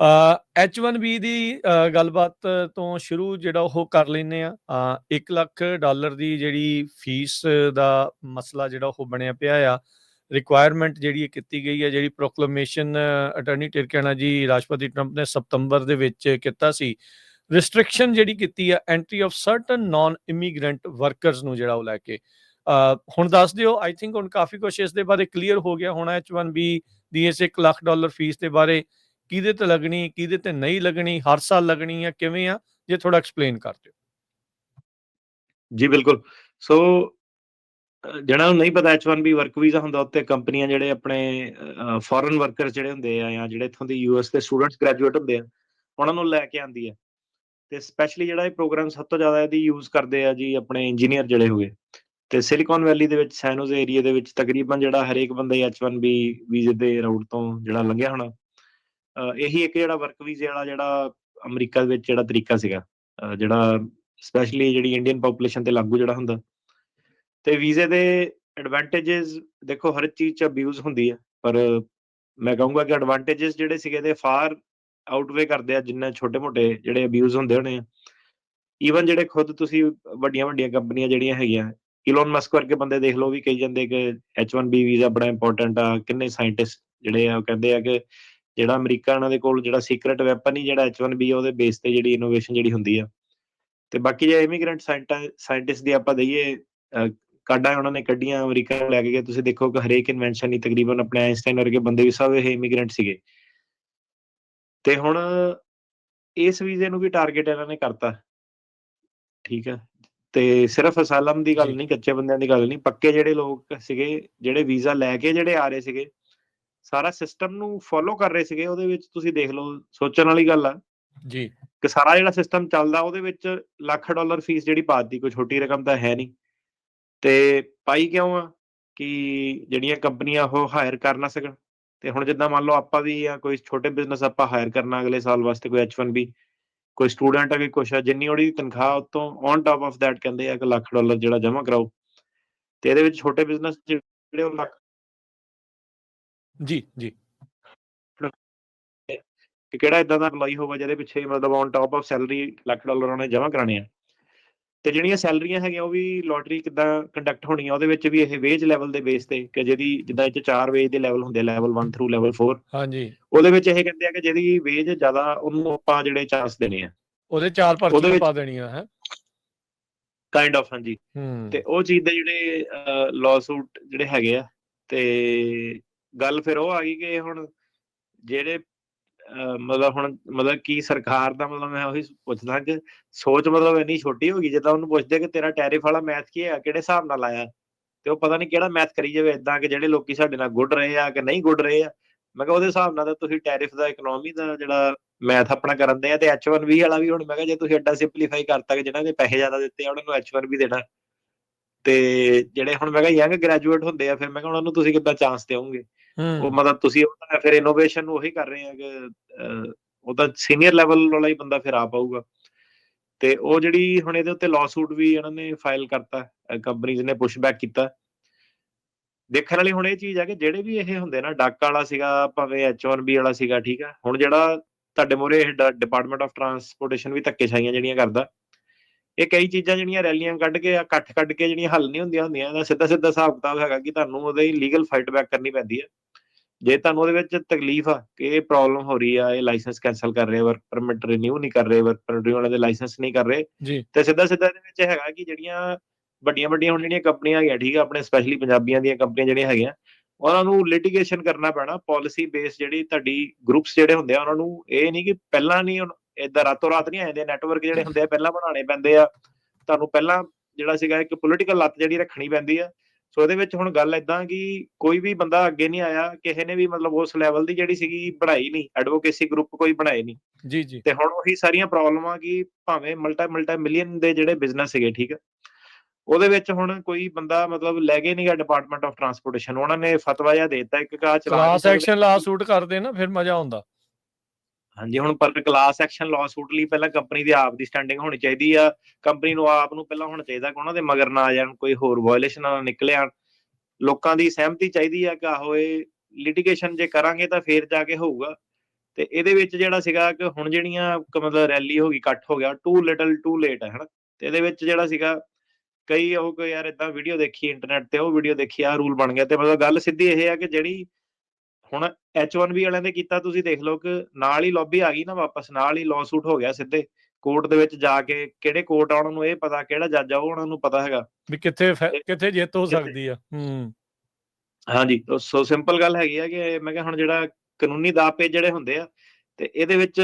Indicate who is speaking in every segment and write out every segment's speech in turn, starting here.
Speaker 1: H1B ਦੀ ਗੱਲਬਾਤ ਤੋਂ ਸ਼ੁਰੂ ਜਿਹੜਾ ਉਹ ਕਰ ਲੈਂਦੇ ਆ ਅ, 1 ਲੱਖ ਡਾਲਰ ਦੀ ਜਿਹੜੀ ਫੀਸ ਦਾ ਮਸਲਾ ਜਿਹੜਾ ਉਹ ਬਣਿਆ ਪਿਆ ਆ। ਰਿਕੁਆਇਰਮੈਂਟ ਜਿਹੜੀ ਇਹ ਕੀਤੀ ਗਈ ਹੈ ਜਿਹੜੀ ਪ੍ਰੋਕਲੇਮੇਸ਼ਨ ਅਟਾਰਨੀ ਟਿਰਕੈਨਾ ਜੀ ਰਾਸ਼ਟਰਪਤੀ ਟਰੰਪ ਨੇ ਸਤੰਬਰ ਦੇ ਵਿੱਚ ਕੀਤਾ ਸੀ। ਰਿਸਟ੍ਰਿਕਸ਼ਨ ਜਿਹੜੀ ਕੀਤੀ ਆ entry of certain non immigrant workers ਨੂੰ ਜਿਹੜਾ ਉਹ ਲੈ ਕੇ। ਹੁਣ ਦੱਸ ਦਿਓ ਆਈ ਥਿੰਕ ਹੁਣ ਕਾਫੀ ਕੁਝ ਇਸ ਦੇ ਬਾਰੇ ਕਲੀਅਰ ਹੋ ਗਿਆ। ਹੋਣਾ H1B ਦੀ ਇਸ 1 ਲੱਖ ਡਾਲਰ ਫੀਸ ਦੇ ਬਾਰੇ ਕਿਹਦੇ ਤੇ ਲੱਗਣੀ ਕਿਹਦੇ ਤੇ ਨਹੀਂ ਲੱਗਣੀ ਹਰ ਸਾਲ ਲੱਗਣੀ ਆ ਕਿਵੇਂ ਆ ਜੇ ਥੋੜਾ ਐਕਸਪਲੇਨ ਕਰ ਦਿਓ।
Speaker 2: ਜੀ ਬਿਲਕੁਲ। ਸੋ ਅ, ਨੂੰ ਨਹੀਂ ਪਤਾ H1B ਵਰਕ ਵੀਜ਼ਾ ਹੁੰਦਾ ਉੱਤੇ ਕੰਪਨੀਆਂ ਜਿਹੜੇ ਆਪਣੇ ਫੋਰਨ ਵਰਕਰ ਜਿਹੜੇ ਹੁੰਦੇ ਆ ਜਾਂ ਜਿਹੜੇ ਇੱਥੋਂ ਦੇ ਯੂਐਸ ਦੇ ਸਟੂਡੈਂਟਸ ਗ੍ਰੈਜੂਏਟ ਹੁੰਦੇ ਆ ਉਹਨਾਂ ਨੂੰ ਲੈ ਕੇ ਆਂਦੀ ਹੈ ਤੇ ਸਪੈਸ਼ਲੀ ਜਿਹੜਾ ਇਹ ਪ੍ਰੋਗਰਾਮ ਸਭ ਤੋਂ ਜ਼ਿਆਦਾ ਇਹਦੀ ਯੂਜ਼ ਕਰਦੇ ਆ ਜੀ ਆਪਣੇ ਇੰਜੀਨੀਅਰ ਜਿਹੜੇ ਹੋਗੇ। ਤੇ ਸਿਲੀਕਨ ਵੈਲੀ ਦੇ ਵਿੱਚ ਸੈਨੋਜ਼ ਏਰੀਆ ਦੇ ਵਿੱਚ ਤਕਰੀਬਨ ਜਿਹੜਾ ਹਰੇਕ ਬੰਦਾ H1B ਵੀਜ਼ੇ ਦੇ ਰਾਊਟ ਤੋਂ ਜਿਹੜਾ ਲੰਘਿਆ ਹੋਣਾ। ਇਹੀ ਇੱਕ ਜਿਹੜਾ ਵਰਕ ਵੀਜ਼ੇ ਵਾਲਾ ਜਿਹੜਾ ਅਮਰੀਕਾ ਦੇ ਵਿੱਚ ਜਿਹੜਾ ਤਰੀਕਾ ਸੀਗਾ ਜਿਹੜਾ ਸਪੈਸ਼ਲੀ ਜਿਹੜੀ ਇੰਡੀਅਨ ਪੋਪੂਲੇਸ਼ਨ ਤੇ ਲਾਗੂ ਜਿਹੜਾ ਹੁੰਦਾ। ਤੇ ਵੀਜ਼ੇ ਦੇ ਐਡਵਾਂਟੇजेस ਦੇਖੋ, ਹਰ ਚੀਜ਼ 'ਚ ਅਬਿਊਜ਼ ਹੁੰਦੀ ਹੈ ਪਰ ਮੈਂ ਕਹੂੰਗਾ ਕਿ ਐਡਵਾਂਟੇजेस ਜਿਹੜੇ ਸੀਗੇ ਤੇ ਫਾਰ ਆਊਟਵੇ ਕਰਦੇ ਆ ਜਿੰਨੇ ਛੋਟੇ-ਮੋਟੇ ਜਿਹੜੇ ਅਬਿਊਜ਼ ਹੁੰਦੇ ਹੋਣੇ ਆ। ਈਵਨ ਜਿਹੜੇ ਖੁਦ ਤੁਸੀਂ ਵੱਡੀਆਂ-ਵੱਡੀਆਂ ਕੰਪਨੀਆਂ ਜਿਹੜੀਆਂ ਹੈਗੀਆਂ ਇਲਨ ਮਸਕ ਵਰਗੇ ਬੰਦੇ ਦੇਖ ਲਓ ਵੀ ਕਹੀ ਜਾਂਦੇ ਕਿ H1B ਵੀਜ਼ਾ ਬੜਾ ਇੰਪੋਰਟੈਂਟ ਆ, ਕਿੰਨੇ ਸਾਇੰਟਿਸਟ ਜਿਹੜੇ ਆ ਕਹਿੰਦੇ ਆ ਕਿ ਜਿਹੜਾ ਅਮਰੀਕਾ ਇਹਨਾਂ ਦੇ ਕੋਲ ਜਿਹੜਾ ਸੀਕ੍ਰੀਟ ਵੈਪਨ ਹੀ ਜਿਹੜਾ H1B ਆ ਉਹਦੇ ਬੇਸ ਤੇ ਜਿਹੜੀ ਇਨੋਵੇਸ਼ਨ ਜਿਹੜੀ ਹੁੰਦੀ ਆ। ਤੇ ਬਾਕੀ ਜੇ ਇਮੀਗ੍ਰੈਂਟ ਸਾਇੰਟਿਸਟ ਦੀ ਆਪਾਂ ਦਈਏ ਕਾਢਾਂ ਉਹਨਾਂ ਨੇ ਕੱਢੀਆਂ ਅਮਰੀਕਾ ਲੈ ਕੇ ਗਏ। ਤੁਸੀਂ ਦੇਖੋ ਕਿ ਹਰੇਕ ਇਨਵੈਂਸ਼ਨ ਹੀ ਤਕਰੀਬਨ ਆਪਣੇ ਆਇਨਸਟਾਈਨ ਵਰਗੇ ਬੰਦੇ ਵੀ ਸਭ ਇਹ ਇਮੀਗ੍ਰੈਂਟ ਸੀਗੇ। ਤੇ ਹੁਣ ਇਸ ਵੀਜ਼ੇ ਨੂੰ ਵੀ ਟਾਰਗੇਟ ਇਹਨਾਂ ਨੇ ਕਰਤਾ। ਠੀਕ ਹੈ ਤੇ ਸਿਰਫ ਅਸਾਲਮ ਦੀ ਗੱਲ। ਨਹੀਂ ਕੱਚੇ ਬੰਦਿਆਂ ਦੀ ਗੱਲ ਨਹੀਂ। ਪੱਕੇ ਜਿਹੜੇ ਲੋਕ ਸੀਗੇ ਜਿਹੜੇ ਵੀਜ਼ਾ ਲੈ ਕੇ ਜਿਹੜੇ ਆ ਰਹੇ ਸੀਗੇ ਸਾਰਾ ਸਿਸਟਮ ਨੂੰ ਫੋਲੋ ਕਰ ਰਹੇ ਸੀਗੇ ਉਹਦੇ ਵਿੱਚ ਤੁਸੀਂ ਦੇਖ ਲਓ ਸੋਚਣ ਵਾਲੀ ਗੱਲ ਆ।
Speaker 1: ਜੀ।
Speaker 2: ਕਿ ਸਾਰਾ ਜਿਹੜਾ ਸਿਸਟਮ ਚੱਲਦਾ ਉਹਦੇ ਵਿੱਚ ਲੱਖ ਡਾਲਰ ਫੀਸ ਜਿਹੜੀ ਪਾਤੀ ਕੋਈ ਛੋਟੀ ਰਕਮ ਤਾਂ ਹੈ ਨਹੀਂ। ਤੇ ਪਾਈ ਕਿਉਂ ਆ? ਕਿ ਜਿਹੜੀਆਂ ਕੰਪਨੀਆਂ ਉਹ ਹਾਇਰ ਕਰ ਨਾ ਸਕਣ। ਤੇ ਹੁਣ ਜਿੱਦਾਂ ਮੰਨ ਲਓ ਆਪਾਂ ਵੀ ਆ ਕੋਈ ਛੋਟੇ ਬਿਜ਼ਨਸ ਆਪਾਂ ਹਾਇਰ ਕਰਨਾ ਅਗਲੇ ਸਾਲ ਵਾਸਤੇ ਕੋਈ H1B ਕੋਈ ਸਟੂਡੈਂਟ ਆ ਕੋਈ ਕੁਛ ਆ ਜਿੰਨੀ ਉਹਦੀ ਤਨਖਾਹ ਉਤੋਂ ਔਨ ਟਾਪ ਆਫ ਦੈਟ ਕਹਿੰਦੇ ਆ ਕਿ ਲੱਖ ਡਾਲਰ ਜਿਹੜਾ ਜਮ੍ਹਾਂ ਕਰਾਓ। ਤੇ ਇਹਦੇ ਵਿੱਚ ਛੋਟੇ ਬਿਜ਼ਨਸ ਜਿਹੜੇ ਉਹ ਲੱਖ
Speaker 1: ਜੀ ਜੀ।
Speaker 2: ਕਿ ਕਿਹੜਾ ਇਦਾਂ ਦਾ EMPLOYE ਹੋਵੇ ਜਿਹਦੇ ਪਿੱਛੇ ਮਤਲਬ on top of salary lakh dollar ਉਹਨੇ ਜਮ੍ਹਾਂ ਕਰਾਣੇ ਆ ਤੇ ਜਿਹੜੀਆਂ ਸੈਲਰੀਆਂ ਹੈਗੀਆਂ ਉਹ ਵੀ ਲੋਟਰੀ ਕਿੱਦਾਂ ਕੰਡਕਟ ਹੋਣੀ ਆ ਉਹਦੇ ਵਿੱਚ ਵੀ ਇਹ ਵੇਜ ਲੈਵਲ ਦੇ ਬੇਸ ਤੇ ਕਿ ਜਿਹਦੀ ਜਿੱਦਾਂ ਇਹ ਚ ਚਾਰ ਵੇਜ ਦੇ ਲੈਵਲ ਹੁੰਦੇ ਲੈਵਲ 1 ਥਰੂ ਲੈਵਲ 4
Speaker 1: ਹਾਂਜੀ।
Speaker 2: ਉਹਦੇ ਵਿੱਚ ਇਹ ਕਹਿੰਦੇ ਆ ਕਿ ਜਿਹਦੀ ਵੇਜ ਜ਼ਿਆਦਾ ਉਹਨੂੰ ਆਪਾਂ ਜਿਹੜੇ ਚਾਂਸ ਦੇਣੇ ਆ।
Speaker 1: ਉਹਦੇ ਚਾਰ ਪਰਚੀਆਂ ਪਾ ਦੇਣੀਆਂ ਹੈ?
Speaker 2: ਕਾਈਂਡ ਆਫ ਹਾਂਜੀ। ਤੇ ਉਹ ਚੀਜ਼ ਦੇ ਜਿਹੜੇ ਲਾਸੂਟ ਜਿਹੜੇ ਹੈਗੇ ਆ ਤੇ ਗੱਲ ਫਿਰ ਉਹ ਆ ਗਈ ਕਿ ਹੁਣ ਜਿਹੜੇ ਮਤਲਬ ਹੁਣ ਮਤਲਬ ਕੀ ਸਰਕਾਰ ਦਾ ਮਤਲਬ ਮੈਂ ਉਹੀ ਪੁੱਛਦਾ ਕਿ ਸੋਚ ਮਤਲਬ ਇੰਨੀ ਛੋਟੀ ਹੋ ਗਈ ਜਿੱਦਾਂ ਉਹਨੂੰ ਪੁੱਛਦੇ ਕਿ ਤੇਰਾ ਟੈਰਿਫ ਵਾਲਾ ਮੈਥ ਕੀ ਹੈ ਕਿਹੜੇ ਹਿਸਾਬ ਨਾਲ ਆਇਆ ਤੇ ਉਹ ਪਤਾ ਨਹੀਂ ਕਿਹੜਾ ਮੈਥ ਕਰੀ ਜਾਵੇ ਇਦਾਂ ਕਿ ਜਿਹੜੇ ਲੋਕੀ ਸਾਡੇ ਨਾਲ ਗੁੱਡ ਰਹੇ ਆ ਕਿ ਨਹੀਂ ਗੁੱਡ ਰਹੇ ਆ। ਮੈਂ ਕਿਹਾ ਉਹਦੇ ਹਿਸਾਬ ਨਾਲ ਤਾਂ ਤੁਸੀਂ ਟੈਰਿਫ ਦਾ ਇਕਨੋਮੀ ਦਾ ਜਿਹੜਾ ਮੈਥ ਆਪਣਾ ਕਰਨ ਦੇ ਆ ਤੇ H1B ਵਾਲਾ ਵੀ ਹੁਣ ਮੈਂ ਕਿਹਾ ਜੇ ਤੁਸੀਂ ਐਡਾ ਸਿੰਪਲੀਫਾਈ ਕਰਤਾ ਕਿ ਜਿਹਨਾਂ ਨੇ ਪੈਸੇ ਜ਼ਿਆਦਾ ਦਿੱਤੇ ਆ, ਉਹਨਾਂ ਨੂੰ H1B ਦੇਣਾ। ਤੇ ਜਿਹੜੇ ਹੁਣ ਮੈਂ ਕਿਹਾ ਯੰਗ ਗ੍ਰੈਜੂਏਟ ਹੁੰਦੇ ਆ, ਫਿਰ ਮੈਂ ਕਿਹਾ ਉਹਨਾਂ ਨੂੰ ਤੁਸੀਂ ਕਿੱਦਾਂ ਚਾਂਸ ਦਿਓਗੇ? ਉਹ ਮਤਲਬ ਤੁਸੀਂ ਉਹ ਫਿਰ ਇਨੋਵੇਸ਼ਨ ਨੂੰ ਉਹੀ ਕਰ ਰਹੇ ਆ ਕਿ ਉਹ ਤਾਂ ਸੀਨੀਅਰ ਲੈਵਲ ਵਾਲਾ ਹੀ ਬੰਦਾ ਫਿਰ ਆ ਪਾਊਗਾ ਤੇ ਉਹ ਜਿਹੜੀ ਹੁਣ ਇਹਦੇ ਉੱਤੇ ਲਾਸੂਟ ਵੀ ਇਹਨਾਂ ਨੇ ਫਾਈਲ ਕਰਤਾ ਕੰਪਨੀਜ਼ ਨੇ ਪੁਸ਼ਬੈਕ ਕੀਤਾ। ਦੇਖਣ ਵਾਲੀ ਹੁਣ ਇਹ ਚੀਜ਼ ਆ ਕਿ ਜਿਹੜੇ ਵੀ ਇਹ ਹੁੰਦੇ ਨਾ, ਡੱਕ ਵਾਲਾ ਸੀਗਾ, ਭਾਵੇਂ H1B ਵਾਲਾ ਸੀਗਾ, ਠੀਕ ਆ। ਹੁਣ ਜਿਹੜਾ ਤੁਹਾਡੇ ਮੋਰੇ ਇਹ ਡਿਪਾਰਟਮੈਂਟ ਆਫ ਟਰਾਂਸਪੋਰਟੇਸ਼ਨ ਵੀ ਧੱਕੇ ਛਾਈਆਂ ਜਿਹੜੀਆਂ ਕਰਦਾ। ਇਹ ਕਈ ਚੀਜ਼ਾਂ ਜਿਹੜੀਆਂ ਰੈਲੀਆਂ ਕੱਢ ਕੇ ਇਕੱਠ ਕੱਢ ਕੇ ਜਿਹੜੀਆਂ ਹੱਲ ਨਹੀਂ ਹੁੰਦੀਆਂ ਹੁੰਦੀਆਂ, ਇਹਦਾ ਸਿੱਧਾ ਸਿੱਧਾ ਹਿਸਾਬ ਕਿਤਾਬ ਹੈਗਾ ਕਿ ਤੁਹਾਨੂੰ ਉਹਦੇ ਲੀਗਲ ਫਾਈਟ ਬੈਕ ਕਰਨੀ ਪੈਂਦੀ ਹੈ ਜੇ ਤੁਹਾਨੂੰ ਉਹਦੇ ਵਿੱਚ ਤਕਲੀਫ ਆ ਕਿ ਇਹ ਪ੍ਰੋਬਲਮ ਹੋ ਰਹੀ ਆ ਇਹ ਲਾਇਸੈਂਸ ਕੈਨਸਲ ਕਰ ਰਹੇ ਵਰਕ ਪਰਮਿਟ ਰਿਨਿਊ ਨਹੀਂ ਕਰ ਰਹੇ ਵਰਕ ਪਰਮਿਟ ਵਾਲੇ ਦੇ ਲਾਇਸੈਂਸ ਨਹੀਂ ਕਰ ਰਹੇ ਤੇ ਸਿੱਧਾ ਸਿੱਧਾ ਇਹਦੇ ਵਿੱਚ ਹੈਗਾ ਕਿ ਜਿਹੜੀਆਂ ਵੱਡੀਆਂ ਵੱਡੀਆਂ ਹੁਣ ਜਿਹੜੀਆਂ ਕੰਪਨੀਆਂ ਹੈਗੀਆਂ ਠੀਕ ਆ ਆਪਣੇ ਸਪੈਸ਼ਲੀ ਪੰਜਾਬੀਆਂ ਦੀਆਂ ਕੰਪਨੀਆਂ ਜਿਹੜੀਆਂ ਹੈਗੀਆਂ ਉਹਨਾਂ ਨੂੰ ਲਿਟੀਗੇਸ਼ਨ ਕਰਨਾ ਪੈਣਾ ਪਾਲਿਸੀ ਬੇਸ ਜਿਹੜੀ ਤੁਹਾਡੀ ਗਰੁੱਪਸ ਜਿਹੜੇ ਹੁੰਦੇ ਆ ਉਹਨਾਂ ਨੂੰ ਇਹ ਨਹੀਂ ਕਿ ਪਹਿਲਾਂ ਨਹੀਂ ਇਦਾਂ ਰਾਤੋਂ ਰਾਤ ਨਹੀਂ ਆ ਜਾਂਦੇ ਨੈਟਵਰਕ ਜਿਹੜੇ ਹੁੰਦੇ ਆ ਪਹਿਲਾਂ ਬਣਾਉਣੇ ਪੈਂਦੇ ਆ ਤੁਹਾਨੂੰ ਪਹਿਲਾਂ ਜਿਹੜਾ ਸੀਗਾ ਇੱਕ ਪੋਲੀਟੀਕਲ ਲੱਤ ਜਿਹੜੀ ਰੱਖਣੀ ਪੈਂਦੀ ਆ ਸੋ ਇਹਦੇ ਵਿੱਚ ਹੁਣ ਗੱਲ ਇਦਾਂ ਕਿ ਕੋਈ ਵੀ ਬੰਦਾ ਅੱਗੇ ਨਹੀਂ ਆਇਆ ਕਿਸੇ ਨੇ ਵੀ ਮਤਲਬ ਉਸ ਲੈਵਲ ਦੀ ਜਿਹੜੀ ਸੀਗੀ ਬਣਾਈ ਨਹੀਂ ਐਡਵੋਕੇਸੀ ਗਰੁੱਪ ਕੋਈ ਬਣਾਏ ਨਹੀਂ।
Speaker 1: ਜੀ ਜੀ।
Speaker 2: ਤੇ ਹੁਣ ਉਹੀ ਸਾਰੀਆਂ ਪ੍ਰੋਬਲਮਾਂ ਕਿ ਭਾਵੇਂ ਮਲਟਾ ਮਲਟਾ ਮਿਲੀਅਨ ਦੇ ਜਿਹੜੇ ਬਿਜ਼ਨਸ ਸੀਗੇ ਠੀਕ ਹੈ ਉਹਦੇ ਵਿੱਚ ਹੁਣ ਕੋਈ ਬੰਦਾ ਮਤਲਬ ਲੈ ਕੇ ਨਹੀਂਗਾ ਡਿਪਾਰਟਮੈਂਟ ਆਫ ਟਰਾਂਸਪੋਰਟੇਸ਼ਨ ਉਹਨਾਂ ਨੇ ਫਤਵਾ ਜਿਹਾ ਦੇ ਦਿੱਤਾ ਇੱਕ ਕਾ ਚਲਾ ਨਹੀਂ
Speaker 1: ਕਲਾਸ। ਐਕਸ਼ਨ ਲਾ ਸੂਟ ਕਰਦੇ ਨਾ ਫਿਰ ਮਜ਼ਾ ਆਉਂਦਾ।
Speaker 2: ਹਾਂਜੀ ਹੁਣ ਪਰ ਕਲਾਸ ਐਕਸ਼ਨ ਲਾਅ ਲਈ ਪਹਿਲਾਂ ਕੰਪਨੀ ਦੀ ਆਪ ਦੀ ਸਟੈਂਡਿੰਗ ਹੋਣੀ ਚਾਹੀਦੀ ਆ। ਕੰਪਨੀ ਨੂੰ ਆਪ ਨੂੰ ਪਹਿਲਾਂ ਹੋਣਾ ਚਾਹੀਦਾ ਕਿ ਉਹਨਾਂ ਦੇ ਮਗਰ ਨਾ ਜਾਣ ਕੋਈ ਹੋਰ ਵਾਇਓਲੇਸ਼ਨ ਨਾ ਨਿਕਲੇ ਆਣ। ਲੋਕਾਂ ਦੀ ਸਹਿਮਤੀ ਚਾਹੀਦੀ ਆ ਕਿ ਆਹੋ ਇਹ ਲਿਟੀਗੇਸ਼ਨ ਜੇ ਕਰਾਂਗੇ ਤਾਂ ਫੇਰ ਜਾ ਕੇ ਹੋਊਗਾ। ਤੇ ਇਹਦੇ ਵਿੱਚ ਜਿਹੜਾ ਸੀਗਾ ਕਿ ਹੁਣ ਜਿਹੜੀਆਂ ਮਤਲਬ ਰੈਲੀ ਹੋ ਗਈ, ਇਕੱਠ ਹੋ ਗਿਆ, ਟੂ ਲਿਟਲ ਟੂ ਲੇਟ ਹੈ ਹਨਾ? ਤੇ ਇਹਦੇ ਵਿੱਚ ਜਿਹੜਾ ਸੀਗਾ ਕਈ ਉਹ ਕੋਈ ਯਾਰ ਏਦਾਂ ਵੀਡੀਓ ਦੇਖੀ ਇੰਟਰਨੈਟ ਤੇ ਉਹ ਵੀਡੀਓ ਦੇਖੀ ਆਹ ਰੂਲ ਬਣ ਗਿਆ। ਤੇ ਮਤਲਬ ਗੱਲ ਸਿੱਧੀ ਇਹ ਹੈ ਕਿ ਜਿਹੜੀ ਹੁਣ H1B ਵਾਲਿਆਂ ਨੇ ਕੀਤਾ ਤੁਸੀਂ ਦੇਖ ਲਓ ਕਿ ਨਾਲ ਹੀ ਲੌਬੀ ਆ ਗਈ ਨਾ ਵਾਪਸ ਨਾਲ ਹੀ ਲਾਅਸੂਟ ਹੋ ਗਿਆ ਸਿੱਧੇ। ਕੋਰਟ ਦੇ ਵਿੱਚ ਜਾ ਕੇ ਕਿਹੜੇ ਕੋਰਟ ਆ ਉਹਨਾਂ ਨੂੰ ਇਹ ਪਤਾ ਕਿਹੜਾ ਜੱਜ ਆ ਉਹ ਉਹਨਾਂ ਨੂੰ ਪਤਾ ਹੈਗਾ।
Speaker 1: ਵੀ ਕਿੱਥੇ ਕਿੱਥੇ ਜਿੱਤ ਹੋ ਸਕਦੀ ਆ ਹੂੰ।
Speaker 2: ਹਾਂਜੀ ਸੋ ਸਿੰਪਲ ਗੱਲ ਹੈਗੀ ਆ ਕਿ ਮੈਂ ਕਿਹਾ ਹੁਣ ਜਿਹੜਾ ਕਾਨੂੰਨੀ ਦਾਅਪੇ ਜਿਹੜੇ ਹੁੰਦੇ ਆ ਤੇ ਇਹਦੇ ਵਿੱਚ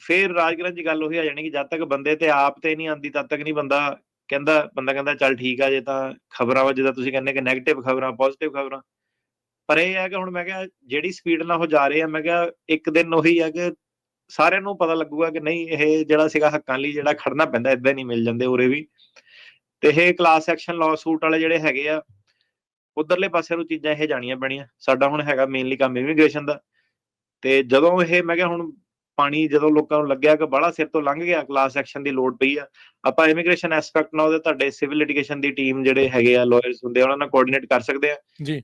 Speaker 2: ਫੇਰ ਰਾਜਗਰਾਂ ਦੀ ਗੱਲ ਉਹੀ ਆ ਜਾਣੀ ਕਿ ਜਦ ਤੱਕ ਬੰਦੇ ਤੇ ਆਪ ਤੇ ਨਹੀਂ ਆਂਦੀ ਤਦ ਤੱਕ ਨਹੀਂ ਬੰਦਾ ਕਹਿੰਦਾ ਬੰਦਾ ਕਹਿੰਦਾ ਚੱਲ ਠੀਕ ਆ ਜੇ ਤਾਂ ਖਬਰਾਂ ਵਾ ਜਿੱਦਾਂ ਤੁਸੀਂ ਕਹਿੰਦੇ ਕਿ 네ਗੇਟਿਵ ਖਬਰਾਂ ਪੋਜ਼ਿਟਿਵ ਖਬਰਾਂ ਪਰ ਇਹ ਹੈ ਕਿ ਹੁਣ ਮੈਂ ਕਿਹਾ ਜਿਹੜੀ ਸਪੀਡ ਨਾਲ ਉਹ ਜਾ ਰਹੇ ਆ, ਮੈਂ ਕਿਹਾ ਇੱਕ ਦਿਨ ਉਹੀ ਆ ਕਿ ਸਾਰਿਆਂ ਨੂੰ ਪਤਾ ਲੱਗੂਗਾ ਕਿ ਨਹੀਂ, ਇਹ ਜਿਹੜਾ ਸੀਗਾ ਹੱਕਾਂ ਲਈ ਜਿਹੜਾ ਖੜਨਾ ਪੈਂਦਾ, ਇਦਾਂ ਨਹੀਂ ਮਿਲ ਜਾਂਦੇ ਉਰੇ ਵੀ। ਤੇ ਇਹ ਕਲਾਸ ਐਕਸ਼ਨ ਲਾਅ ਸੂਟ ਵਾਲੇ ਜਿਹੜੇ ਹੈਗੇ ਆ, ਉਧਰਲੇ ਪਾਸੇ ਨੂੰ ਚੀਜ਼ਾਂ ਇਹ ਜਾਣੀਆਂ ਪੈਣੀਆਂ। ਸਾਡਾ ਹੁਣ ਹੈਗਾ ਮੇਨਲੀ ਕੰਮ ਇਮੀਗ੍ਰੇਸ਼ਨ ਦਾ। ਤੇ ਜਦੋਂ ਇਹ ਮੈਂ ਕਿਹਾ ਹੁਣ ਪਾਣੀ ਜਦੋਂ ਲੋਕਾਂ ਨੂੰ ਲੱਗਿਆ ਕਿ ਬੜਾ ਸਿਰ ਤੋਂ ਲੰਘ ਗਿਆ ਕਲਾਸ ਐਕਸ਼ਨ ਦੀ ਲੋੜ ਪਈ ਆ ਆਪਾਂ ਇਮੀਗ੍ਰੇਸ਼ਨ ਐਸਪੈਕਟ ਨਾਲ ਉਹਦੇ ਤੁਹਾਡੇ ਸਿਵਲ ਲਿਟੀਗੇਸ਼ਨ ਦੀ ਟੀਮ ਜਿਹੜੇ ਹੈਗੇ ਆ ਲਾਇਰਸ ਹੁੰਦੇ ਉਹਨਾਂ ਨਾਲ ਕੋਆਰਡੀਨੇਟ ਕਰ ਸਕਦੇ ਆ।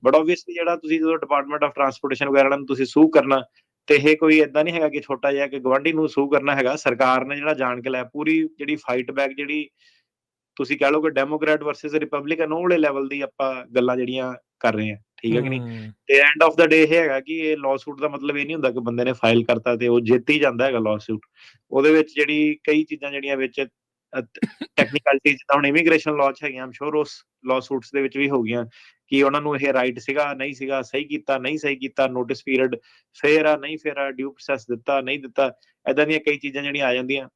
Speaker 2: ਬਟ ਆਬਵੀਅਸਲੀ ਜਿਹੜਾ ਤੁਸੀਂ ਜਦੋਂ ਡਿਪਾਰਟਮੈਂਟ ਆਫ ਟਰਾਂਸਪੋਰਟੇਸ਼ਨ ਵਗੈਰਾ ਨੂੰ ਤੁਸੀਂ ਸੂ ਕਰਨਾ ਤੇ ਇਹ ਕੋਈ ਇਦਾਂ ਨਹੀਂ ਹੈਗਾ ਕਿ ਛੋਟਾ ਜਿਹਾ ਕਿ ਗਵਾਂਢੀ ਨੂੰ ਸੂ ਕਰਨਾ ਹੈਗਾ ਸਰਕਾਰ ਨੇ ਜਿਹੜਾ ਜਾਣ ਕੇ ਲਿਆ ਪੂਰੀ ਜਿਹੜੀ ਫਾਈਟ ਬੈਕ ਜਿਹੜੀ ਤੁਸੀਂ ਕਹਿ ਲਓ ਕਿ ਡੈਮੋਕ੍ਰੈਟ ਵਰਸਸ ਰਿਪਬਲਿਕਨ ਉਹ ਵਾਲੇ ਲੈਵਲ ਦੀ ਆਪਾਂ ਗੱਲਾਂ ਜਿਹੜੀਆਂ ਕਰ ਰਹੇ ਆ ਠੀਕ ਹੈ ਕਿ ਨਹੀਂ?
Speaker 1: ਹੂੰ,
Speaker 2: ਤੇ ਐਂਡ ਆਫ ਦਾ ਡੇ ਇਹ ਹੈਗਾ ਕਿ ਇਹ ਲਾਅਸੂਟ ਦਾ ਮਤਲਬ ਇਹ ਨਹੀਂ ਹੁੰਦਾ ਕਿ ਬੰਦੇ ਨੇ ਫਾਈਲ ਕਰਤਾ ਤੇ ਉਹ ਜਿੱਤ ਹੀ ਜਾਂਦਾ ਹੈਗਾ ਲਾਅਸੂਟ ਉਹਦੇ ਵਿੱਚ ਜਿਹੜੀ ਕਈ ਚੀਜ਼ਾਂ ਜਿਹੜੀਆਂ ਵਿੱਚ ਟੈਕਨੀਕਲਿਟੀ ਜਿੱਦਾਂ ਹੁਣ ਇਮੀਗ੍ਰੇਸ਼ਨ ਲਾਅ ਚ ਹੈਗੀਆਂ ਆਮ ਸ਼ੋਰ ਉਸ ਲਾਅਸੂਟਸ ਦੇ ਵਿੱਚ ਵੀ ਹੋ ਗਈਆਂ ਕਿ ਉਹਨਾਂ ਨੂੰ ਇਹ ਰਾਈਟ ਸੀਗਾ ਨਹੀਂ ਸੀਗਾ ਸਹੀ ਕੀਤਾ ਨਹੀਂ ਸਹੀ ਕੀਤਾ ਨੋਟਿਸ ਪੀਰੀਅਡ ਫੇਰ ਆ ਨਹੀਂ ਫੇਰ ਆ ਡਿਊ ਪ੍ਰੋਸੈਸ ਦਿੱਤਾ ਨਹੀਂ ਦਿੱਤਾ ਐਦਾਂ ਦੀਆਂ ਕਈ ਚੀਜ਼ਾਂ ਜਿਹੜੀਆਂ ਆ ਜਾਂਦੀਆਂ।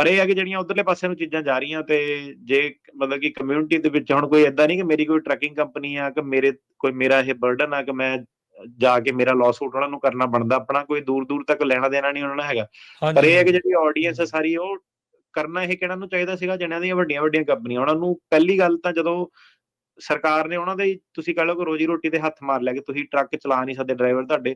Speaker 2: ਪਰ ਇਹ ਹੈ ਕਿ ਜਿਹੜੀਆਂ ਉਧਰਲੇ ਪਾਸੇ ਨੂੰ ਚੀਜ਼ਾਂ ਜਾ ਰਹੀਆਂ ਤੇ ਜੇ ਮਤਲਬ ਕਿ ਕਮਿਊਨਿਟੀ ਦੇ ਵਿੱਚ ਹੁਣ ਕੋਈ ਐਦਾਂ ਨਹੀਂ ਕਿ ਮੇਰੀ ਕੋਈ ਟਰੱਕਿੰਗ ਕੰਪਨੀ ਆ ਕਿ ਮੇਰੇ ਕੋਈ ਮੇਰਾ ਇਹ ਬਰਡਨ ਆ ਕਿ ਮੈਂ ਜਾ ਕੇ ਮੇਰਾ ਲਾਅਸੂਟ ਉਹਨਾਂ ਨੂੰ ਕਰਨਾ ਬਣਦਾ ਆਪਣਾ ਕੋਈ ਦੂਰ ਦੂਰ ਤੱਕ ਲੈਣਾ ਦੇਣਾ ਨਹੀਂ ਉਹਨਾਂ ਨਾਲ ਹੈਗਾ। ਪਰ ਇਹ ਹੈ ਕਿ ਜਿਹੜੀ ਆਡੀਅנס ਹੈ ਸਾਰੀ ਉਹ ਕਰਨਾ ਇਹ ਕਿਹਨਾਂ ਨੂੰ ਚਾਹੀਦਾ ਸੀਗਾ ਜਣਿਆਂ ਦੀਆਂ ਵੱਡੀਆਂ ਵੱਡੀਆਂ ਕੰਪਨੀਆਂ ਉਹਨਾਂ ਨੂੰ ਪਹਿਲੀ ਗੱਲ ਤਾਂ ਜਦੋਂ ਸਰਕਾਰ ਨੇ ਉਹਨਾਂ ਦੇ ਤੁਸੀਂ ਕਹ ਲਓ ਕਿ ਰੋਜੀ ਰੋਟੀ ਤੇ ਹੱਥ ਮਾਰ ਲਿਆ ਕਿ ਤੁਸੀਂ ਟਰੱਕ ਚਲਾ ਨਹੀਂ ਸਕਦੇ ਡਰਾਈਵਰ ਤੁਹਾਡੇ।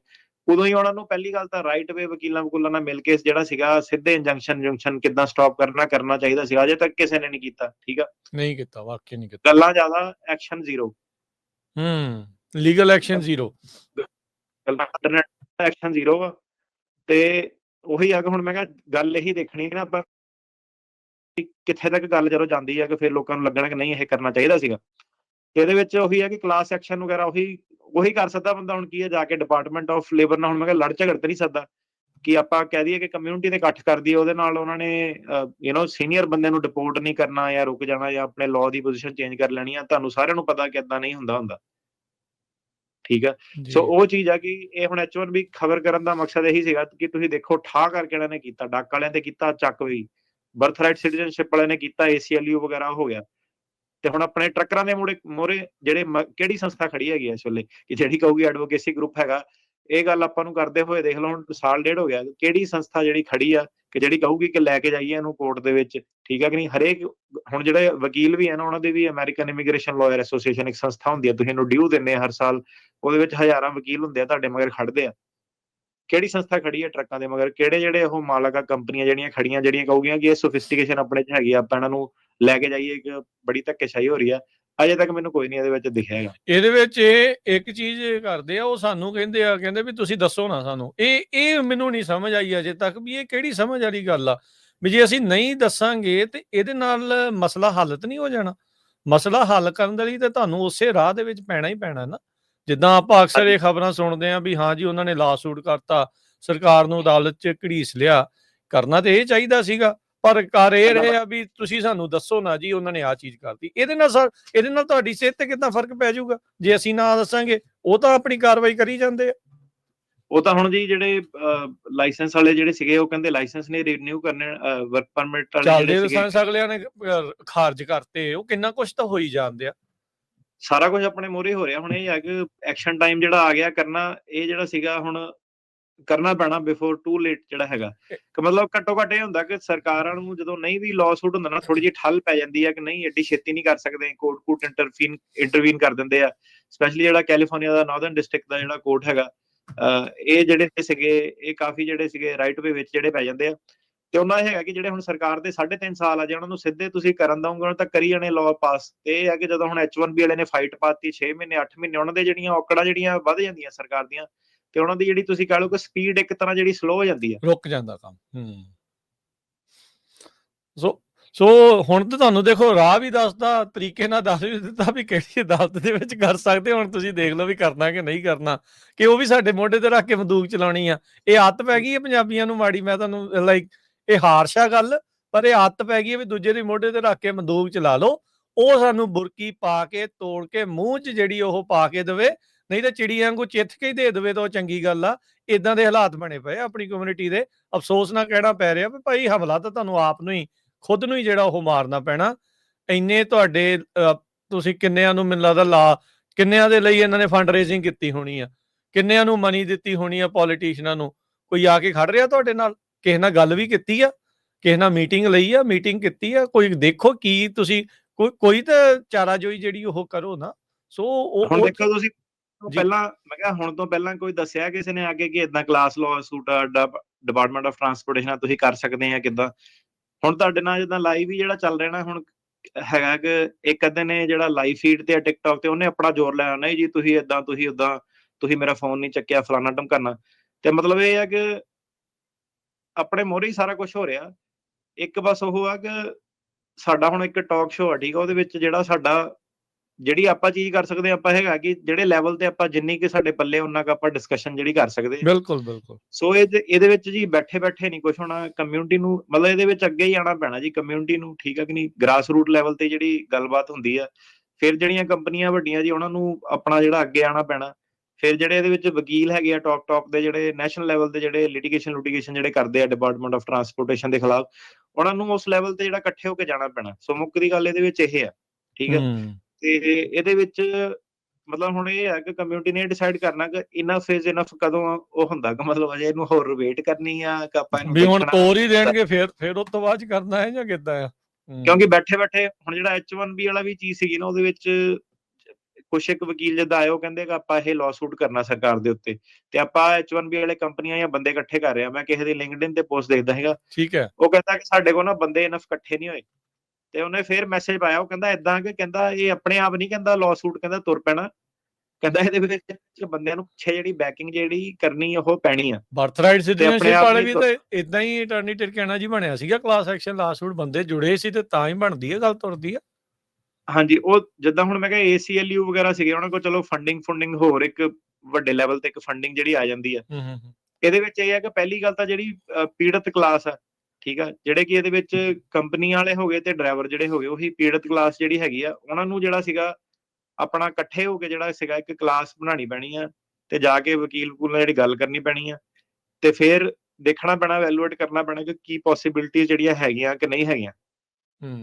Speaker 2: ਉਦੋਂ ਹੀ ਉਹਨਾਂ ਨੂੰ ਪਹਿਲੀ ਗੱਲ ਤਾਂ ਰਾਈਟ ਵੇ ਵਕੀਲਾਂ ਵਕੂਲਾਂ ਨਾਲ ਮਿਲ ਕੇ ਜਿਹੜਾ ਸੀਗਾ ਸਿੱਧੇ ਇੰਜੰਕਸ਼ਨ ਜੰਕਸ਼ਨ ਕਿੱਦਾਂ ਸਟਾਪ ਕਰਨਾ ਕਰਨਾ ਚਾਹੀਦਾ ਸੀਗਾ ਅਜੇ ਤੱਕ ਕਿਸੇ ਨੇ ਨਹੀਂ ਕੀਤਾ ਠੀਕ ਆ?
Speaker 1: ਨਹੀਂ ਕੀਤਾ ਵਾਕਿਆ ਨਹੀਂ ਕੀਤਾ।
Speaker 2: ਗੱਲਾਂ ਜ਼ਿਆਦਾ ਐਕਸ਼ਨ ਜ਼ੀਰੋ
Speaker 1: ਹੂੰ ਲੀਗਲ ਐਕਸ਼ਨ ਜ਼ੀਰੋ
Speaker 2: ਗੱਲਾਂ ਇੰਟਰਨੈਟ ਐਕਸ਼ਨ ਜ਼ੀਰੋ ਤੇ ਉਹੀ ਆ ਕਿ ਹੁਣ ਮੈਂ ਕਿਹਾ ਗੱਲ ਇਹੀ ਦੇਖਣੀ ਹੈ ਨਾ ਆਪਾਂ ਕਿੱਥੇ ਤੱਕ ਗੱਲ ਜਦੋਂ ਜਾਂਦੀ ਹੈ ਕਿ ਫਿਰ ਲੋਕਾਂ ਨੂੰ ਲੱਗਣਾ ਕਿ ਨਹੀਂ ਇਹ ਕਰਨਾ ਚਾਹੀਦਾ ਸੀਗਾ। ਇਹਦੇ ਵਿੱਚ ਉਹੀ ਹੈ ਕਿ ਕਲਾਸ ਐਕਸ਼ਨ ਵਗੈਰਾ ਉਹੀ ਉਹੀ ਕਰ ਸਕਦਾ ਬੰਦਾ ਹੁਣ ਕੀ ਹੈ ਜਾ ਕੇ ਡਿਪਾਰਟਮੈਂਟ ਆਫ ਲੇਬਰ ਨਾਲ ਹੁਣ ਮੈਂ ਕਿਹਾ ਲੜ ਝਗੜ ਤੇ ਨਹੀਂ ਸਕਦਾ। ਕਿ ਆਪਾਂ ਕਹਿ ਦਈਏ ਕਿ ਕਮਿਊਨਿਟੀ ਦੇ ਇਕੱਠ ਕਰ ਦਈਏ ਉਹਦੇ ਨਾਲ ਉਹਨਾਂ ਨੇ ਯੂ نو ਸੀਨੀਅਰ ਬੰਦੇ ਨੂੰ ਡਿਪੋਰਟ ਨਹੀਂ ਕਰਨਾ ਜਾਂ ਰੁਕ ਜਾਣਾ ਜਾਂ ਆਪਣੇ ਲਾਅ ਦੀ ਪੋਜੀਸ਼ਨ ਚੇਂਜ ਕਰ ਲੈਣੀ ਆ ਤੁਹਾਨੂੰ ਸਾਰਿਆਂ ਨੂੰ ਪਤਾ ਕਿ ਇਦਾਂ ਨਹੀਂ ਹੁੰਦਾ ਹੁੰਦਾ। ਠੀਕ ਆ? ਸੋ ਉਹ ਚੀਜ਼ ਆ ਕਿ ਇਹ ਹੁਣ H1B ਖਬਰ ਕਰਨ ਦਾ ਮਕਸਦ ਇਹੀ ਸੀਗਾ ਕਿ ਤੁਸੀਂ ਦੇਖੋ ਠਾ ਕਰਕੇ ਇਹਨਾਂ ਨੇ ਕੀਤਾ ਡੱਕ ਵਾਲਿਆਂ ਤੇ ਕੀਤਾ ਚੱਕ ਵੀ। ਬਰਥ ਰਾਈਟ ਸਿਟੀਜ਼ਨਸ਼ਿਪ ਵਾਲਿਆਂ ਨੇ ਕੀਤਾ ACLU ਵਗੈਰਾ ਹੋ ਗਿਆ। ਤੇ ਹੁਣ ਆਪਣੇ ਟਰੱਕਰਾਂ ਦੇ ਮੋੜੇ ਮੋਰੇ ਜਿਹੜੇ ਕਿਹੜੀ ਸੰਸਥਾ ਖੜੀ ਹੈਗੀ ਇਸ ਵੇਲੇ? ਕਿ ਜਿਹੜੀ ਕਹੂਗੀ ਐਡਵੋਕੇਸੀ ਗਰੁੱਪ ਹੈਗਾ। ਇਹ ਗੱਲ ਆਪਾਂ ਨੂੰ ਕਰਦੇ ਹੋਏ ਦੇਖ ਲਓ, ਹੁਣ ਸਾਲ ਡੇਢ ਹੋ ਗਿਆ। ਕਿਹੜੀ ਸੰਸਥਾ ਜਿਹੜੀ ਖੜੀ ਆ ਕਿ ਜਿਹੜੀ ਕਹੂਗੀ ਕਿ ਲੈ ਕੇ ਜਾਈਏ ਇਹਨੂੰ ਕੋਰਟ ਦੇ ਵਿੱਚ? ਠੀਕ ਆ ਕਿ ਨਹੀਂ? ਹਰੇਕ ਹੁਣ ਜਿਹੜੇ ਵਕੀਲ ਵੀ ਆ ਨਾ, ਉਹਨਾਂ ਦੇ ਵੀ ਅਮਰੀਕਨ ਇਮੀਗ੍ਰੇਸ਼ਨ ਲਾਇਰ ਐਸੋਸੀਏਸ਼ਨ ਇੱਕ ਸੰਸਥਾ ਹੁੰਦੀ ਆ। ਤੁਸੀਂ ਇਹਨੂੰ ਡਿਊ ਦਿੰਦੇ ਹਰ ਸਾਲ। ਉਹਦੇ ਵਿੱਚ ਹਜ਼ਾਰਾਂ ਵਕੀਲ ਹੁੰਦੇ ਆ ਤੁਹਾਡੇ ਮਗਰ ਖੜਦੇ ਆ। ਕਿਹੜੀ ਸੰਸਥਾ ਖੜੀ ਹੈ ਟਰੱਕਾਂ ਦੇ ਮਗਰ? ਕਿਹੜੇ ਜਿਹੜੇ ਉਹ ਮਾਲਕਾ ਕੰਪਨੀਆਂ ਜਿਹੜੀਆਂ ਖੜੀਆਂ ਜਿਹੜੀਆਂ ਕਹੂਗੀਆਂ ਕਿ ਇਹ ਸੋਫਿਸਟੀਕੇਸ਼ਨ ਆਪਣੇ ਚ ਹੈਗੀ ਆਪਾਂ ਇਹਨਾਂ ਨੂੰ ਲੈ ਕੇ ਜਾਈਏ ਕਿ ਬੜੀ ਧੱਕੇਸ਼ਾਹੀ ਹੋ ਰਹੀ ਆ। ਅਜੇ ਤੱਕ ਮੈਨੂੰ ਕੋਈ ਨਹੀਂ ਇਹਦੇ ਵਿੱਚ ਦਿਖਿਆ ਹੈਗਾ।
Speaker 1: ਇਹਦੇ ਵਿੱਚ ਇਹ ਇੱਕ ਚੀਜ਼ ਕਰਦੇ ਆ ਉਹ ਸਾਨੂੰ ਕਹਿੰਦੇ ਆ ਕਹਿੰਦੇ ਵੀ ਤੁਸੀਂ ਦੱਸੋ ਨਾ ਸਾਨੂੰ। ਇਹ ਇਹ ਮੈਨੂੰ ਨਹੀਂ ਸਮਝ ਆਈ ਅਜੇ ਤੱਕ ਵੀ ਇਹ ਕਿਹੜੀ ਸਮਝ ਵਾਲੀ ਗੱਲ ਆ। ਵੀ ਜੇ ਅਸੀਂ ਨਹੀਂ ਦੱਸਾਂਗੇ ਤੇ ਇਹਦੇ ਨਾਲ ਮਸਲਾ ਹੱਲ ਤਾਂ ਨਹੀਂ ਹੋ ਜਾਣਾ। ਮਸਲਾ ਹੱਲ ਕਰਨ ਦੇ ਲਈ ਤਾਂ ਤੁਹਾਨੂੰ ਉਸੇ ਰਾਹ ਦੇ ਵਿੱਚ ਪੈਣਾ ਹੀ ਪੈਣਾ ਨਾ। ਜਿੱਦਾਂ ਆਪਾਂ ਅਕਸਰ ਇਹ ਖਬਰਾਂ ਸੁਣਦੇ ਆ ਵੀ ਹਾਂ ਜੀ ਉਹਨਾਂ ਨੇ ਲਾਸੂਟ ਕਰਤਾ ਸਰਕਾਰ ਨੂੰ ਅਦਾਲਤ 'ਚ ਘੜੀਸ ਲਿਆ। ਕਰਨਾ ਤੇ ਇਹ ਚਾਹੀਦਾ ਸੀਗਾ। ਪਰ ਕਰ ਇਹ ਰਹੇ ਆ ਵੀ ਤੁਸੀਂ ਸਾਨੂੰ ਦੱਸੋ ਨਾ ਜੀ ਉਹਨਾਂ ਨੇ ਆ ਚੀਜ਼ ਕਰਤੀ। ਇਹਦੇ ਨਾਲ ਸਰ ਇਹਦੇ ਨਾਲ ਤੁਹਾਡੀ ਸਿਹਤ ਤੇ ਕਿੰਨਾ ਫ਼ਰਕ ਪੈ ਜਾਊਗਾ? ਜੇ ਅਸੀਂ ਨਾ ਦੱਸਾਂਗੇ ਉਹ ਤਾਂ ਆਪਣੀ ਕਾਰਵਾਈ ਕਰੀ ਜਾਂਦੇ ਆ।
Speaker 2: ਉਹ ਤਾਂ ਹੁਣ ਜੀ ਜਿਹੜੇ ਲਾਇਸੈਂਸ ਵਾਲੇ ਜਿਹੜੇ ਸੀਗੇ ਉਹ ਕਹਿੰਦੇ ਲਾਇਸੈਂਸ ਨੇ ਰੀਨਿਊ ਕਰਨੇ ਵਰਕ ਪਰਮਿਟ ਵਾਲੇ ਜਿਹੜੇ ਸੀਗੇ।
Speaker 1: ਲਾਇਸੈਂਸ ਅਗਲਿਆਂ ਨੇ ਖਾਰਜ ਕਰਤੇ। ਉਹ ਕਿੰਨਾ ਕੁਝ ਤਾਂ ਹੋਈ ਜਾਂਦੇ ਆ।
Speaker 2: ਸਾਰਾ ਕੁਝ ਆਪਣੇ ਮੋਰੇ ਹੋ ਰਿਹਾ। ਹੁਣ ਇਹ ਹੈ ਕਿ ਐਕਸ਼ਨ ਟਾਈਮ ਜਿਹੜਾ ਆ ਗਿਆ ਕਰਨਾ ਇਹ ਜਿਹੜਾ ਸੀਗਾ ਹੁਣ ਕਰਨਾ ਪੈਣਾ ਬਿਫੋਰ ਟੂ ਲੇਟ ਜਿਹੜਾ ਹੈਗਾ। ਕਿ ਮਤਲਬ ਘੱਟੋ ਘੱਟ ਇਹ ਹੁੰਦਾ ਕਿ ਸਰਕਾਰਾਂ ਨੂੰ ਜਦੋਂ ਨਹੀਂ ਵੀ ਲਾਅ ਸੂਟ ਹੁੰਦਾ ਨਾ ਥੋੜੀ ਜਿਹੀ ਠੱਲ ਪੈ ਜਾਂਦੀ ਹੈ ਕਿ ਨਹੀਂ ਐਡੀ ਛੇਤੀ ਨਹੀਂ ਕਰ ਸਕਦੇ ਕੋਰਟ ਕੋਰਟ ਇੰਟਰਫੀਨ ਇੰਟਰਵੀਨ ਕਰ ਦਿੰਦੇ ਆ। ਸਪੈਸ਼ਲੀ ਜਿਹੜਾ ਕੈਲੀਫੋਰਨੀਆ ਦਾ ਨਾਰਥਰਨ ਡਿਸਟ੍ਰਿਕਟ ਦਾ ਜਿਹੜਾ ਕੋਰਟ ਹੈਗਾ ਇਹ ਜਿਹੜੇ ਸੀਗੇ ਇਹ ਕਾਫੀ ਜਿਹੜੇ ਸੀਗੇ ਰਾਈਟ ਵੇ ਵਿੱਚ ਜਿਹੜੇ ਪੈ ਜਾਂਦੇ ਆ। ਤੇ ਉਹਨਾਂ ਇਹ ਹੈਗਾ ਕਿ ਜਿਹੜੇ ਹੁਣ ਸਰਕਾਰ ਦੇ 3.5 ਸਾਲ ਆ ਜੇ ਉਹਨਾਂ ਨੂੰ ਸਿੱਧੇ ਤੁਸੀਂ ਕਰਨ ਦਵੋਗੇ ਉਹਨਾਂ ਤੱਕ ਕਰੀ ਜਾਣੇ ਲਾਅ ਪਾਸ ਤੇ ਇਹ ਹੈ ਕਿ ਜਦੋਂ ਹੁਣ H1B ਵਾਲੇ ਨੇ ਫਾਈਟ ਪਾਤੀ 6 ਮਹੀਨੇ 8 ਮਹੀਨੇ ਉਹਨਾਂ ਦੇ ਜਿਹੜੀਆਂ ਔਕੜਾਂ ਜਿਹੜੀਆਂ ਵੱਧ ਜਾਂਦੀਆਂ ਸਰਕਾਰ ਦੀਆਂ ਤੇ ਉਹਨਾਂ ਦੀ ਜਿਹੜੀ ਤੁਸੀਂ ਕਹ ਲਓ ਕਿ ਸਪੀਡ ਇੱਕ ਤਰ੍ਹਾਂ ਜਿਹੜੀ ਸਲੋ ਹੋ ਜਾਂਦੀ ਹੈ
Speaker 1: ਰੁਕ ਜਾਂਦਾ ਕੰਮ, ਹੂੰ। ਸੋ ਸੋ ਹੁਣ ਤੇ ਤੁਹਾਨੂੰ ਦੇਖੋ ਰਾਹ ਵੀ ਦੱਸਦਾ, ਤਰੀਕੇ ਨਾਲ ਦੱਸ ਵੀ ਦਿੱਤਾ ਵੀ ਕਿਹੜੀ ਅਦਾਲਤ ਦੇ ਵਿੱਚ ਕਰ ਸਕਦੇ ਹੁਣ ਤੁਸੀਂ ਦੇਖ ਲਓ ਵੀ ਕਰਨਾ ਕਿ ਨਹੀਂ ਕਰਨਾ। ਕਿ ਉਹ ਵੀ ਸਾਡੇ ਮੋਢੇ ਤੇ ਰੱਖ ਕੇ ਬੰਦੂਕ ਚਲਾਉਣੀ ਆ। ਇਹ ਆਦਤ ਪੈ ਗਈ ਹੈ ਪੰਜਾਬੀਆਂ ਨੂੰ ਮਾੜੀ, ਮੈਂ ਤੁਹਾਨੂੰ ਲਾਈਕ ਇਹ ਹਾਰਸ਼ਾ ਗੱਲ, ਪਰ ਇਹ ਆਦਤ ਪੈ ਗਈ ਹੈ ਵੀ ਦੂਜੇ ਦੇ ਮੋਢੇ ਤੇ ਰੱਖ ਕੇ ਬੰਦੂਕ ਚਲਾ ਲਓ। ਉਹ ਸਾਨੂੰ ਬੁਰਕੀ ਪਾ ਕੇ, ਤੋੜ ਕੇ, ਮੂੰਹ 'ਚ ਜਿਹੜੀ ਉਹ ਪਾ ਕੇ ਦੇਵੇ ਨਹੀਂ ਤਾਂ ਚਿੜੀ ਵਾਂਗੂ ਚਿੱਥ ਕੇ ਹੀ ਦੇ ਦੇਵੇ ਤਾਂ ਉਹ ਚੰਗੀ ਗੱਲ ਆ। ਇਦਾਂ ਦੇ ਹਾਲਾਤ ਬਣੇ ਪਏ ਆ ਆਪਣੀ ਕਮਿਊਨਿਟੀ ਦੇ। ਅਫਸੋਸ ਨਾਲ ਕਹਿਣਾ ਪੈ ਰਿਹਾ ਵੀ ਭਾਈ ਹਮਲਾ ਤਾਂ ਤੁਹਾਨੂੰ ਆਪ ਨੂੰ ਹੀ, ਖੁਦ ਨੂੰ ਹੀ ਜਿਹੜਾ ਉਹ ਮਾਰਨਾ ਪੈਣਾ। ਇੰਨੇ ਤੁਹਾਡੇ ਤੁਸੀਂ ਕਿੰਨਿਆਂ ਨੂੰ ਮੈਨੂੰ ਲੱਗਦਾ ਲਾ, ਕਿੰਨਿਆਂ ਦੇ ਲਈ ਇਹਨਾਂ ਨੇ ਫੰਡ ਰੇਜ਼ਿੰਗ ਕੀਤੀ ਹੋਣੀ ਆ। ਕਿੰਨਿਆਂ ਨੂੰ ਮਨੀ ਦਿੱਤੀ ਹੋਣੀ ਆ ਪੋਲੀਟੀਸ਼ੀਅਨਾਂ ਨੂੰ। ਕੋਈ ਆ ਕੇ ਖੜ ਰਿਹਾ ਤੁਹਾਡੇ ਨਾਲ? ਕਿਸੇ ਨਾਲ ਗੱਲ ਵੀ ਕੀਤੀ ਆ? ਕਿਸੇ ਨਾਲ ਮੀਟਿੰਗ ਲਈ ਆ? ਮੀਟਿੰਗ ਕੀਤੀ ਆ? ਕੋਈ ਦੇਖੋ ਕੀ ਤੁਸੀਂ ਕੋਈ ਕੋਈ ਤਾਂ ਚਾਰਾਜੋਈ ਜਿਹੜੀ ਉਹ ਕਰੋ ਨਾ। ਸੋ ਉਹ
Speaker 2: ਹੁਣ
Speaker 1: ਉਹ-
Speaker 2: ਦੇਖੋ ਤੁਸੀਂ
Speaker 1: ਜੀ।
Speaker 2: ਪਹਿਲਾਂ ਮੈਂ ਕਿਹਾ ਹੁਣ ਤੋਂ ਪਹਿਲਾਂ ਕੋਈ ਦੱਸਿਆ ਕਿਸੇ ਨੇ ਅੱਗੇ ਕਿ ਇਦਾਂ class lawsuit department of transportation ਤੁਸੀਂ ਕਰ ਸਕਦੇ ਆ ਕਿਦਾਂ? ਹੁਣ ਤੁਹਾਡੇ ਨਾਲ ਜਿੱਦਾਂ ਲਾਈਵ ਹੀ ਜਿਹੜਾ ਚੱਲ ਰਿਹਾ ਹੁਣ ਹੈਗਾ ਕਿ ਇੱਕ ਅੱਧੇ ਨੇ ਜਿਹੜਾ ਲਾਈਵ ਫੀਡ ਤੇ ਟਿਕਟੌਕ ਤੇ ਉਹਨੇ ਆਪਣਾ ਜ਼ੋਰ ਲਾਇਆ ਨਹੀਂ ਜੀ ਤੁਸੀਂ ਇਦਾਂ ਤੁਸੀਂ ਉਦਾਂ ਤੁਸੀਂ ਮੇਰਾ ਫੋਨ ਨਹੀਂ ਚੱਕਿਆ ਫਲਾਣਾ ਢਮਕਾਨਾ। ਤੇ ਮਤਲਬ ਇਹ ਆ ਕਿ ਆਪਣੇ ਮੋਰੇ ਹੀ ਸਾਰਾ ਕੁਝ ਹੋ ਰਿਹਾ। ਇੱਕ ਬਸ ਉਹ ਆ ਕਿ ਸਾਡਾ ਹੁਣ ਇੱਕ ਟਾਕ ਸ਼ੋਅ ਆ ਠੀਕ ਆ ਉਹਦੇ ਵਿੱਚ ਜਿਹੜਾ ਸਾਡਾ ਜਿਹੜੀ ਆਪਾਂ ਚੀਜ਼ ਕਰ ਸਕਦੇ ਆਪਾਂ ਹੈਗਾ ਕਿ ਜਿਹੜੇ ਲੈਵਲ ਤੇ ਆਪਾਂ ਜਿੰਨੀ ਕਿ ਸਾਡੇ ਪੱਲੇ ਉਹਨਾਂ ਕ ਆਪਾਂ ਡਿਸਕਸ਼ਨ ਜਿਹੜੀ ਕਰ ਸਕਦੇ।
Speaker 1: ਬਿਲਕੁਲ ਬਿਲਕੁਲ।
Speaker 2: ਸੋ ਇਹ ਇਹਦੇ ਵਿੱਚ ਜੀ ਬੈਠੇ ਬੈਠੇ ਨਹੀਂ ਕੁਝ ਹੋਣਾ ਕਮਿਊਨਿਟੀ ਨੂੰ ਮਤਲਬ ਇਹਦੇ ਵਿੱਚ ਅੱਗੇ ਹੀ ਆਣਾ ਪੈਣਾ ਜੀ ਕਮਿਊਨਿਟੀ ਨੂੰ ਠੀਕ ਹੈ ਕਿ ਨਹੀਂ? ਗ੍ਰਾਸ ਰੂਟ ਲੈਵਲ ਤੇ ਜਿਹੜੀ ਗੱਲਬਾਤ ਹੁੰਦੀ ਆ ਫਿਰ ਜਿਹੜੀਆਂ ਕੰਪਨੀਆਂ ਵੱਡੀਆਂ ਜੀ ਉਹਨਾਂ ਨੂੰ ਆਪਣਾ ਜਿਹੜਾ ਅੱਗੇ ਆਣਾ ਪੈਣਾ। ਫਿਰ ਜਿਹੜੇ ਇਹਦੇ ਵਿੱਚ ਵਕੀਲ ਹੈਗੇ ਆ ਟਾਕ ਟਾਕ ਦੇ ਜਿਹੜੇ ਨੈਸ਼ਨਲ ਲੈਵਲ ਤੇ ਜਿਹੜੇ ਲਿਟੀਗੇਸ਼ਨ ਲੁਟੀਗੇਸ਼ਨ ਜਿਹੜੇ ਕਰਦੇ ਆ ਡਿਪਾਰਟਮੈਂਟ ਆਫ ਟਰਾਂਸਪੋਰਟੇਸ਼ਨ ਦੇ ਖਿਲਾਫ ਉਹਨਾਂ ਨੂੰ ਉਸ ਲੈਵਲ ਤੇ ਜਿਹੜਾ ਇਕੱਠੇ ਹੋ ਕੇ ਜਾਣਾ ਪੈਣਾ। ਸੋ ਮੁੱਖ ਦੀ ਗੱਲ ਇਹਦੇ ਵਿੱਚ ਇਹ ਆ ਠੀਕ ਹੂੰ। ਤੇ ਇਹਦੇ ਵਿੱਚ ਮਤਲਬ ਹੁਣ ਇਹ ਹੈ ਕਿ ਕਮਿਊਨਿਟੀ ਨੇ ਡਿਸਾਈਡ ਕਰਨਾ ਕਿ ਇਨਫ ਇਜ਼ ਇਨਫ ਕਦੋਂ ਉਹ ਹੁੰਦਾ ਕਿ ਮਤਲਬ ਅਜੇ ਇਹਨੂੰ ਹੋਰ ਵੇਟ ਕਰਨੀ ਆ ਕਿ ਆਪਾਂ ਇਹਨੂੰ
Speaker 1: ਵੀ ਹੁਣ। ਤੋਰ ਹੀ ਦੇਣਗੇ ਫਿਰ ਫਿਰ ਉਸ ਤੋਂ ਬਾਅਦ ਕਰਨਾ ਹੈ ਜਾਂ ਕਿੱਦਾਂ ਆ।
Speaker 2: ਕਿਉਂਕਿ ਬੈਠੇ ਬੈਠੇ ਹੁਣ ਜਿਹੜਾ H1B ਵਾਲਾ ਵੀ ਚੀਜ਼ ਸੀਗੀ ਨਾ ਉਹਦੇ ਵਿੱਚ ਕੁਛ ਇੱਕ ਵਕੀਲ ਜਦ ਉਹ ਕਹਿੰਦੇ ਕਿ ਆਪਾਂ ਇਹ ਲਾਸੂਟ ਕਰਨਾ ਸਰਕਾਰ ਦੇ ਉੱਤੇ। ਤੇ ਆਪਾਂ H1B ਵਾਲੇ ਕੰਪਨੀਆਂ ਜਾਂ ਬੰਦੇ ਇਕੱਠੇ ਕਰ ਰਹੇ ਆ। ਮੈਂ ਕਿਸੇ ਦੀ ਲਿੰਕਡਇਨ ਤੇ ਪੋਸਟ ਦੇਖਦਾ ਹੈਗਾ
Speaker 1: ਠੀਕ ਹੈ।
Speaker 2: ਉਹ ਕਹਿੰਦਾ ਕਿ ਸਾਡੇ ਕੋਲ ਨਾ ਬੰਦੇ ਇਨਫ ਇਕੱਠੇ ਨਹੀਂ ਹੋਏ। ਤੇ ਉਹਨੇ ਫਿਰ ਮੈਸੇਜ ਪਾਇਆ ਉਹ ਕਹਿੰਦਾ ਇਦਾਂ ਕਿ ਕਹਿੰਦਾ ਇਹ ਆਪਣੇ ਆਪ ਨਹੀਂ ਕਹਿੰਦਾ ਲਾਸੂਟ ਕਹਿੰਦਾ ਤੁਰ ਪੈਣਾ। ਕਹਿੰਦਾ ਇਹਦੇ ਵਿੱਚ ਬੰਦਿਆਂ ਨੂੰ ਪਿੱਛੇ ਜਿਹੜੀ ਬੈਕਿੰਗ ਜਿਹੜੀ ਕਰਨੀ ਉਹ ਪੈਣੀ ਆ।
Speaker 1: ਬਰਥ ਰਾਈਟ ਸਿਟੀਜ਼ਨਸ਼ਿਪ ਵਾਲੇ ਵੀ ਤਾਂ ਇਦਾਂ ਹੀ ਅਟਾਰਨੀ ਟਿਰਕਾਣਾ ਜੀ ਬਣਿਆ ਸੀਗਾ ਕਲਾਸ ਐਕਸ਼ਨ ਲਾਸੂਟ ਬੰਦੇ ਜੁੜੇ ਸੀ ਤੇ ਤਾਂ ਹੀ ਬਣਦੀ ਹੈ ਗੱਲ ਤੁਰਦੀ ਆ।
Speaker 2: ਹਾਂਜੀ ਉਹ ਜਿੱਦਾਂ ਹੁਣ ਮੈਂ ਕਿਹਾ ACLU ਵਗੈਰਾ ਸੀਗੇ ਉਹਨਾਂ ਕੋਲ ਚਲੋ ਫੰਡਿੰਗ ਫੰਡਿੰਗ ਹੋਰ ਇੱਕ ਵੱਡੇ ਲੈਵਲ ਤੇ ਇੱਕ ਫੰਡਿੰਗ ਜਿਹੜੀ ਆ ਜਾਂਦੀ ਆ।
Speaker 1: ਹੂੰ ਹੂੰ ਹੂੰ।
Speaker 2: ਇਹਦੇ ਵਿੱਚ ਇਹ ਹੈ ਕਿ ਪਹਿਲੀ ਗੱਲ ਤਾਂ ਜਿਹੜੀ ਪੀੜਤ ਕਲਾਸ ਆ ਠੀਕ ਆ? ਜਿਹੜੇ ਕਿ ਇਹਦੇ ਵਿੱਚ ਕੰਪਨੀ ਵਾਲੇ ਹੋ ਗਏ ਤੇ ਡਰਾਈਵਰ ਜਿਹੜੇ ਹੋ ਉਹੀ ਪੀੜਤ ਕਲਾਸ ਜਿਹੜੀ ਹੈਗੀ ਆ, ਉਹਨਾਂ ਨੂੰ ਜਿਹੜਾ ਸੀਗਾ ਆਪਣਾ ਇਕੱਠੇ ਹੋ ਕੇ ਜਿਹੜਾ ਸੀਗਾ ਇੱਕ ਕਲਾਸ ਬਣਾਉਣੀ ਪੈਣੀ ਆ ਤੇ ਜਾ ਕੇ ਵਕੀਲ ਵਕੂਲ ਨਾਲ ਜਿਹੜੀ ਗੱਲ ਕਰਨੀ ਪੈਣੀ ਆ ਤੇ ਫਿਰ ਦੇਖਣਾ ਪੈਣਾ ਵੈਲੂਏਟ ਕਰਨਾ ਪੈਣਾ ਕਿ ਕੀ ਪੋਸਿਬਿਲਿਟੀਜ਼ ਜਿਹੜੀਆਂ ਹੈਗੀਆਂ ਕਿ ਨਹੀਂ ਹੈਗੀਆਂ।
Speaker 1: ਹੂੰ।